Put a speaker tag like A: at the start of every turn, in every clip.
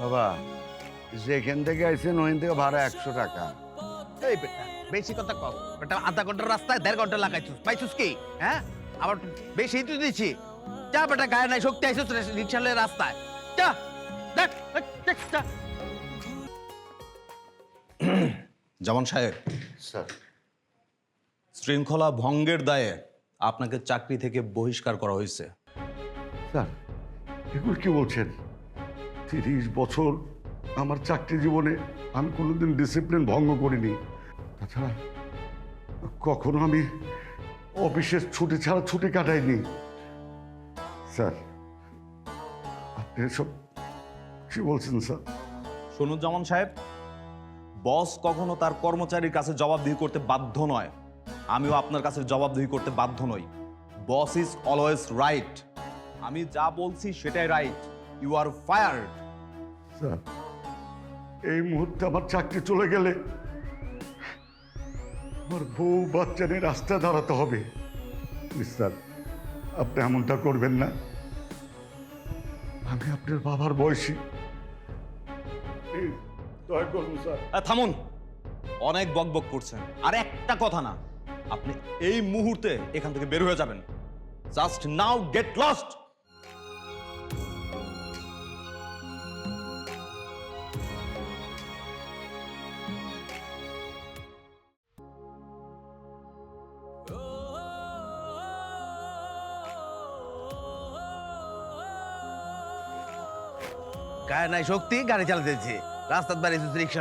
A: বাবা যেখান থেকে আইছেন ওখান থেকে ভাড়া একশো টাকা।
B: এই বেটা বেশি কথা কম বেটা আধা ঘণ্টার রাস্তায় দেড় ঘণ্টা লাগাইছিস। পাইছিস কি? হ্যাঁ? আবার বেশি তো দিচ্ছি যা বেটা গায়ে নাই শক্তি আইছিস রিক্সা লয়ে রাস্তায়। যা দেখ দেখ, দেখ, যা।
C: যেমন সাহেব।
A: স্যার।
C: শৃঙ্খলা ভঙ্গের দায়ে আপনাকে চাকরি থেকে বহিষ্কার করা হয়েছে।
A: স্যার এগুলো কি বলছেন? তিরিশ বছর আমার চাকরি জীবনে আমি কোনোদিন ডিসিপ্লিন ভঙ্গ করিনি। তাছাড়া কখনো আমি অফিসের ছুটি ছাড়া ছুটি কাটাইনি। স্যার, আপনি এসব কি বলছেন, স্যার?
C: শুনুন যেমন সাহেব, বস কখনো তার কর্মচারীর কাছে জবাবদিহি করতে বাধ্য নয়। আমিও আপনার কাছে জবাবদিহি করতে বাধ্য নই। Boss is always right. আমি যা বলছি সেটাই right. You are fired
A: sir এই মুহূর্তে আমার চাকরি চলে গেলে আমার বউ বাচ্চা নিয়ে রাস্তায় দাঁড়াতে হবে। স্যার আপনি এমনটা করবেন না। আমি আপনার বাবার বয়সী। দয়া করুন স্যার।
C: থামুন। অনেক বকবক করছেন। আর একটা কথা না আপনি এই মুহূর্তে এখান থেকে বের হয়ে যাবেন। জাস্ট নাও গেট লস্ট
B: গায়ে নাই শক্তি গাড়ি চালাতে দিচ্ছি রাস্তার বাড়ি রিক্সা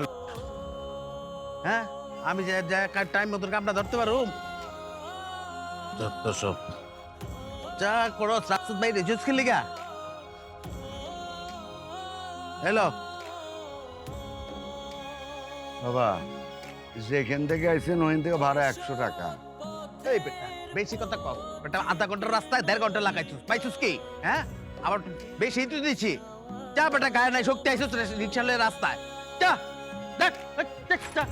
B: হ্যাঁ? আমি যে টাইম মতন কামটা ধরতে পারো যত সব। যা করো রাস্তার বাইরে জুস খেলি গা। হ্যালো?
A: বাবা যেখান থেকে আইছেন ওখান থেকে ভাড়া একশো টাকা।
B: এই বেটা বেশি কথা কম বেটা আধা ঘণ্টার রাস্তায় দেড় ঘণ্টা লাগাইছিস। পাইছিস কি? হ্যাঁ? আবার বেশি তো দিচ্ছি যা বেটা গায়ে নাই শক্তি আইছিস রিক্সা লয়ে রাস্তায় যা দেখ দেখ, দেখ, যা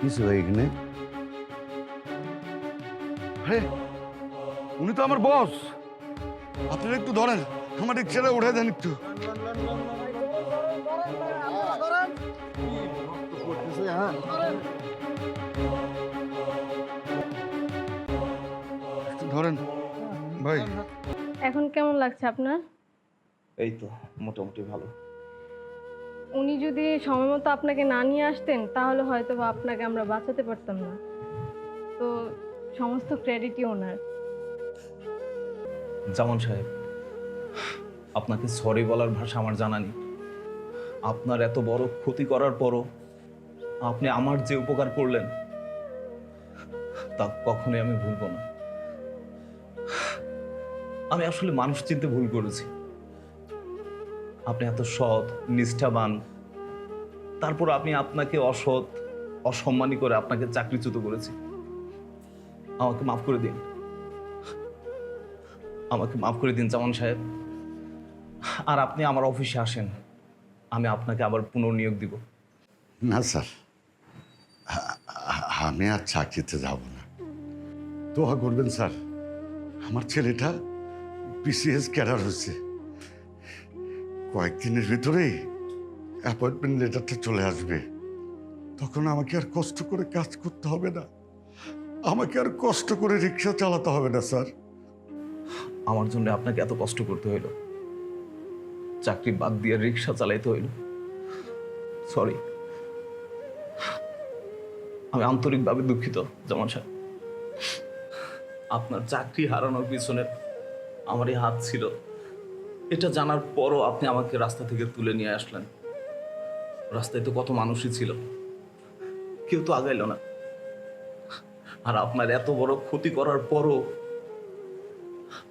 A: কিছু এখানে আরে উনি তো আমার বস আপনারা একটু ধরেন আমার রিক্সাটা উঠে দেন একটু একটু ধরেন। ভাই।
D: এখন কেমন লাগছে আপনার?
C: এই তো মোটামুটি ভালো।
D: উনি যদি সময় মতো আপনাকে না নিয়ে আসতেন তাহলে হয়তো বা আপনাকে আমরা বাঁচাতে পারতাম না। তো সমস্ত ক্রেডিটই ওনার।
C: জামান সাহেব আপনাকে সরি বলার ভাষা আমার জানা নেই। আপনার এত বড় ক্ষতি করার পরও আপনি আমার যে উপকার করলেন তা কখনোই আমি ভুলব না। আমি আসলে মানুষ চিনতে ভুল করেছি। আপনি এত সৎ, নিষ্ঠাবান, তারপর আপনি আপনাকে অসৎ, অসম্মানী করে আপনাকে চাকরিচ্যুত করেছি। আমাকে মাফ করে দিন। আমাকে মাফ করে দিন জামান সাহেব। আর আপনি আমার অফিসে আসেন। আমি আপনাকে আবার পুনর্নিয়োগ দিব।
A: না, স্যার। আমি আর চাকরিতে যাব না। দোয়া করবেন, স্যার। আমার ছেলেটা বিসিএস ক্যাডার হচ্ছে কয়েকদিনের ভিতরেই অ্যাপয়েন্টমেন্ট লেটারটা চলে আসবে। তখন আমাকে আর কষ্ট করে কাজ করতে হবে না। আমাকে আর কষ্ট করে রিক্সা চালাতে হবে না, স্যার।
C: আমার জন্য আপনাকে এত কষ্ট করতে হইল। চাকরি বাদ দিয়ে রিক্সা চালাইতে হইল। সরি আমি আন্তরিকভাবে দুঃখিত জামান সাহেব। আপনার চাকরি হারানোর পিছনে আমার এই হাত ছিল। এটা জানার পরও আপনি আমাকে রাস্তা থেকে তুলে নিয়ে আসলেন। রাস্তায় তো কত মানুষই ছিল। কেউ তো আগাইল না। আর আপনার এত বড় ক্ষতি করার পরও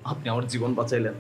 C: আপনি আমার জীবন বাঁচাইলেন।